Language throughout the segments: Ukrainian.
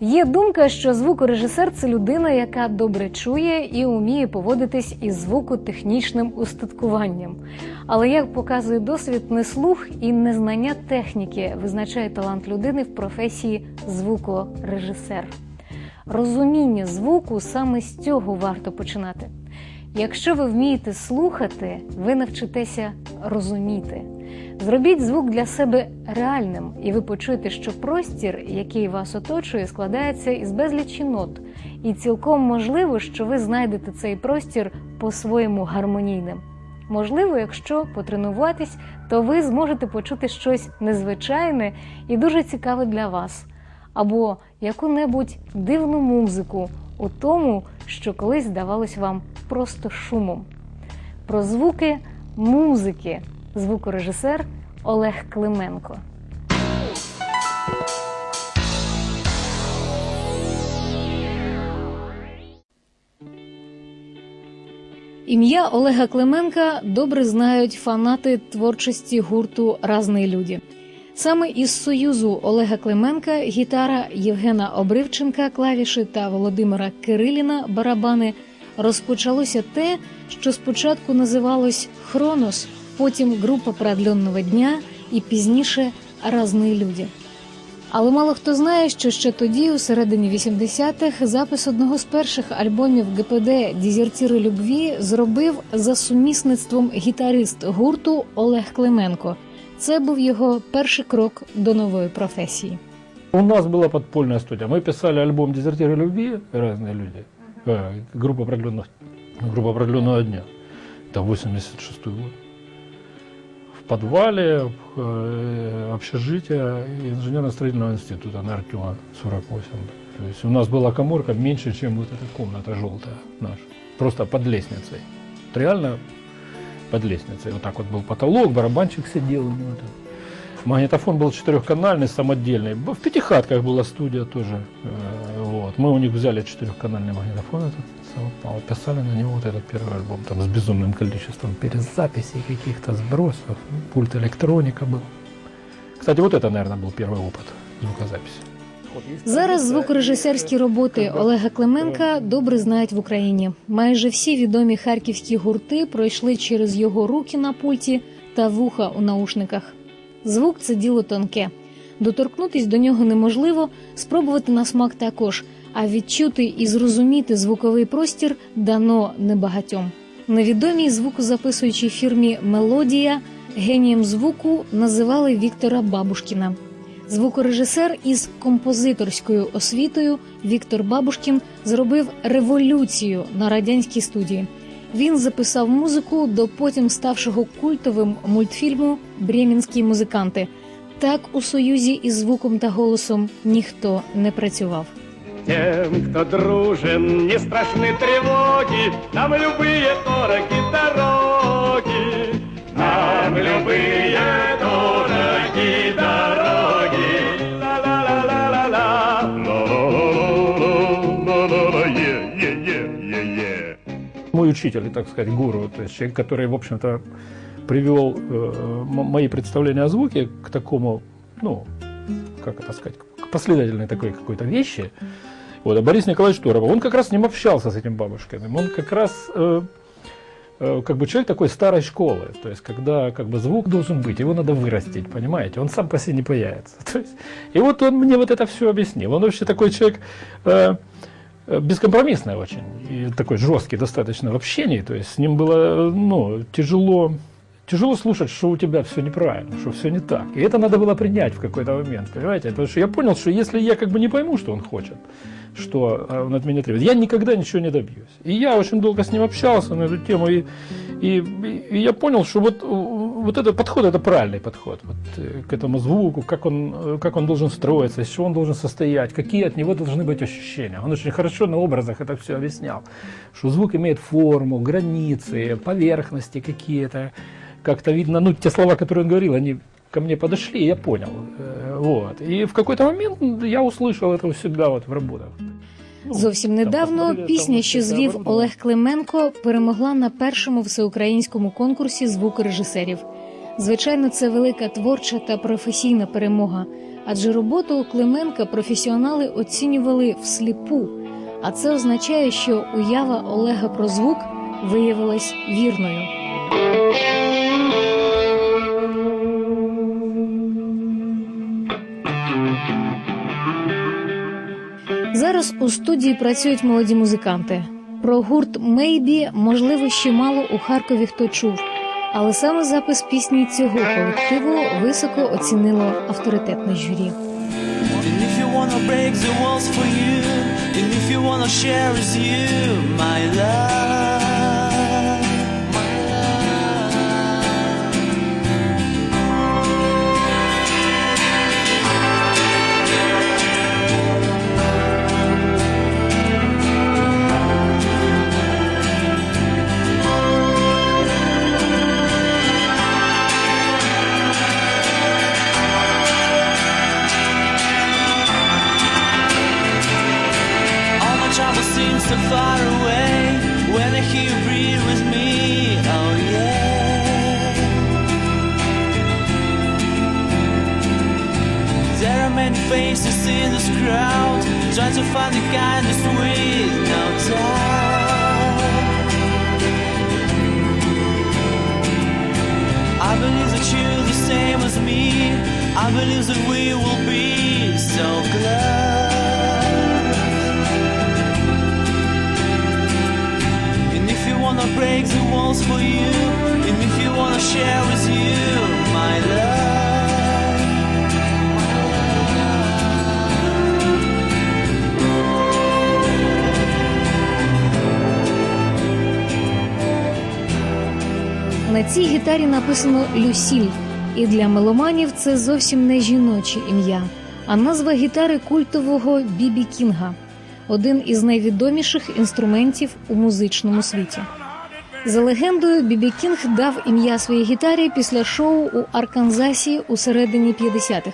Є думка, що звукорежисер це людина, яка добре чує і уміє поводитись із звукотехнічним устаткуванням. Але як показує досвід, не слух і незнання техніки визначає талант людини в професії звукорежисер. Розуміння звуку саме з цього варто починати. Якщо ви вмієте слухати, ви навчитеся розуміти. Зробіть звук для себе реальним, і ви почуєте, що простір, який вас оточує, складається із безлічі нот. І цілком можливо, що ви знайдете цей простір по-своєму гармонійним. Можливо, якщо потренуватись, то ви зможете почути щось незвичайне і дуже цікаве для вас, або яку-небудь дивну музику у тому, що колись здавалось вам просто шумом. Про звуки музики звукорежисер Олег Клименко. Ім'я Олега Клименка добре знають фанати творчості гурту Разний люди. Саме із союзу Олега Клименка гітара Євгена Обривченка, клавіші та Володимира Кириліна барабани розпочалося те, що спочатку називалось Хронос, потім група продленного дня і пізніше Разні люди. Але мало хто знає, що ще тоді, у середині 80-х, запис одного з перших альбомів ГПД Дізертіри любві зробив за сумісництвом гітарист гурту Олег Клименко. Це був його перший крок до нової професії. У нас была подпольная студия. Мы писали альбом «Дезертиры любви» разные люди. Э, Группа определенных, группа определенного дня. Это 86 год. Подвале э, общежития инженерно-строительного института на Артема 48. То есть у нас была коморка меньше, чем вот эта комната желтая наша. Просто под лестницей. Вот реально под лестницей. Вот так вот был потолок, барабанчик сидел у него там. Магнитофон был четырехканальный, самодельный. В пятихатках была студия тоже. Э, Вот. Мы у них взяли четырехканальный магнитофон, этот, самопал, писали на него вот этот первый альбом, там с безумным количеством перезаписей каких-то сбросов, ну, пульт электроника был. Кстати, вот это, наверное, был первый опыт звукозаписи. Зараз звукорежисерські роботи Олега Клименка добре знають в Україні. Майже всі відомі харківські гурти пройшли через його руки на пульті та вуха у наушниках. Звук це діло тонке. Доторкнутись до нього неможливо, спробувати на смак також, а відчути і зрозуміти звуковий простір дано небагатьом. На відомій звукозаписуючій фірмі Мелодія генієм звуку називали Віктора Бабушкіна. Звукорежисер із композиторською освітою Віктор Бабушкін зробив революцію на радянській студії. Він записав музику до потім ставшого культовим мультфільму Бремінські музиканти. Так у союзі із звуком та голосом ніхто не працював. Тем, кто дружен, не страшны тревоги, Нам любые дороги дороги. Нам любые дороги дороги. Мой учитель, так сказать, гуру, то есть человек, который, в общем-то, привел э, мои представления о звуке к такому, ну, как это сказать, к последовательной такой какой-то вещи. Вот, а Борис Николаевич Торопов, он как раз с ним общался, с этим Бабушкиным. Он как раз э, э, как бы человек такой старой школы. То есть, когда как бы звук должен быть, его надо вырастить, понимаете? Он сам по себе не появится. То есть, и вот он мне вот это все объяснил. Он вообще такой человек э, э, бескомпромиссный очень. И такой жесткий достаточно в общении. То есть, с ним было э, ну, тяжело тяжело слушать, что у тебя все неправильно, что все не так. И это надо было принять в какой-то момент, понимаете? Потому что я понял, что если я как бы не пойму, что он хочет, что э, он от меня требует, я никогда ничего не добьюсь. И я очень долго с ним общался на эту тему, и, и, и я понял, что вот, вот этот подход, это правильный подход вот, э, к этому звуку, как он, э, как он должен строиться, из чего он должен состоять, какие от него должны быть ощущения. Он очень хорошо на образах это все объяснял, что звук имеет форму, границы, поверхности какие-то, как-то видно, ну, те слова, которые он говорил, они ко мне подошли, и я понял. Э, Вот. И в какой-то момент я услышал это у себя вот в работах. Ну, Зовсім там недавно посмотрели, пісня, там що вот это звів оборудование. Олег Клименко, перемогла на першому всеукраїнському конкурсі звукорежисерів. Звичайно, це велика творча та професійна перемога. Адже роботу Клименка професіонали оцінювали всліпу, а це означає, що уява Олега про звук виявилась вірною. Зараз у студії працюють молоді музиканти. Про гурт Мейбі можливо ще мало у Харкові хто чув, але саме запис пісні цього колективу високо оцінило авторитетне журі. Break the walls for you, and if you wanna share with you, my love, crowd, trying to find the kindness with no doubt. I believe that you're the same as me. I believe that we will be so close. And if you wanna break the walls for you, and if you wanna share with you, цій гітарі написано Люсіль, і для меломанів це зовсім не жіноче ім'я, а назва гітари культового Бібі Кінга, один із найвідоміших інструментів у музичному світі. За легендою, Бібі Кінг дав ім'я своїй гітарі після шоу у Арканзасі у середині 50-х.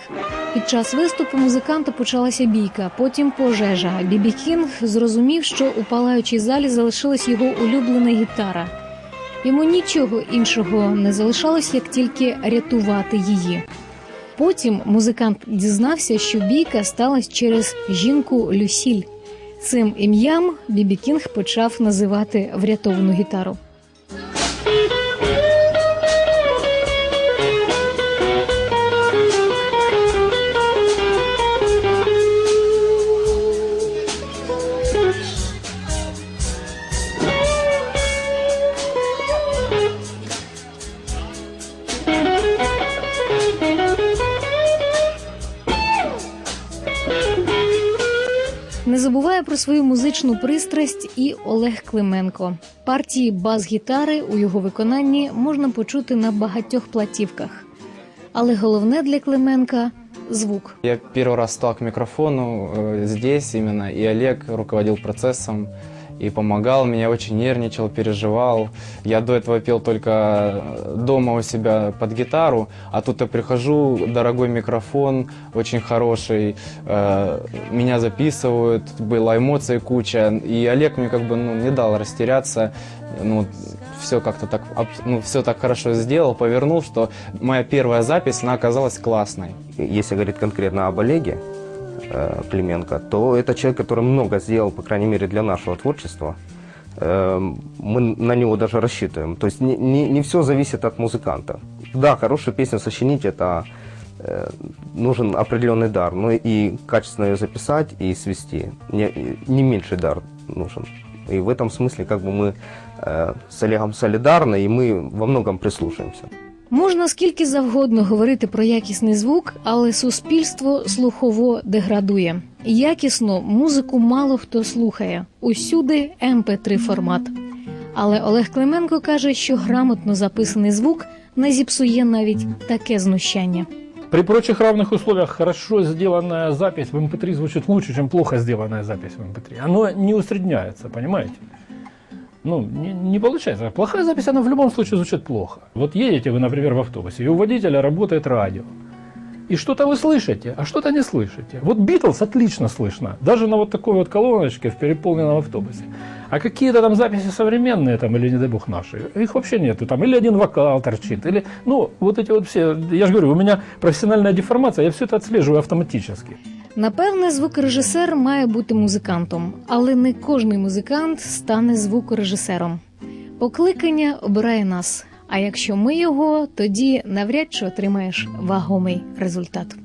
Під час виступу музиканта почалася бійка, потім пожежа. Бібі Кінг зрозумів, що у палаючій залі залишилась його улюблена гітара. Йому нічого іншого не залишалось, як тільки рятувати її. Потім музикант дізнався, що бійка сталася через жінку Люсіль. Цим ім'ям Бібі Кінг почав називати врятовану гітару. Не забуває про свою музичну пристрасть і Олег Клименко. Партії бас-гітари у його виконанні можна почути на багатьох платівках. Але головне для Клименка звук. Я перший раз став к мікрофону э, здесь іменно, і Олег руководив процессом и помогал, меня очень нервничал, переживал. Я до этого пел только э, дома у себя под гитару, а тут я прихожу, дорогой микрофон, очень хороший, э, меня записывают, была эмоций куча, и Олег мне как бы ну, не дал растеряться, ну, все как-то так, ну, все так хорошо сделал, повернул, что моя первая запись, она оказалась классной. Если говорить конкретно об Олеге Клименко, то это человек, который много сделал, по крайней мере, для нашего творчества. Э, мы на него даже рассчитываем. То есть не, не, не все зависит от музыканта. Да, хорошую песню сочинить это э, нужен определенный дар, но и качественно ее записать и свести не, не меньший дар нужен. И в этом смысле как бы мы э, с Олегом солидарны, и мы во многом прислушаемся. Можна скільки завгодно говорити про якісний звук, але суспільство слухово деградує. Якісну музику мало хто слухає. Усюди mp3 формат. Але Олег Клименко каже, що грамотно записаний звук не зіпсує навіть таке знущання. При прочих равных условиях хорошо сделанная запись в MP3 звучит лучше, чем плохо сделанная запись в MP3. Оно не усредняется, понимаете? Ну, не, не получается. Плохая запись, она в любом случае звучит плохо. Вот едете вы, например, в автобусе, и у водителя работает радио. и что-то вы слышите, а что-то не слышите. Вот Битлз отлично слышно, даже на вот такой вот колоночке в переполненном автобусе. А какие-то там записи современные, там, или, не дай бог, наши, их вообще нету. Там или один вокал торчит, или, ну, вот эти вот все, я же говорю, у меня профессиональная деформация, я все это отслеживаю автоматически. Напевне, звукорежисер має бути музикантом, але не кожний музикант стане звукорежисером. Покликання обирає нас. А якщо ми його, тоді навряд чи отримаєш вагомий результат.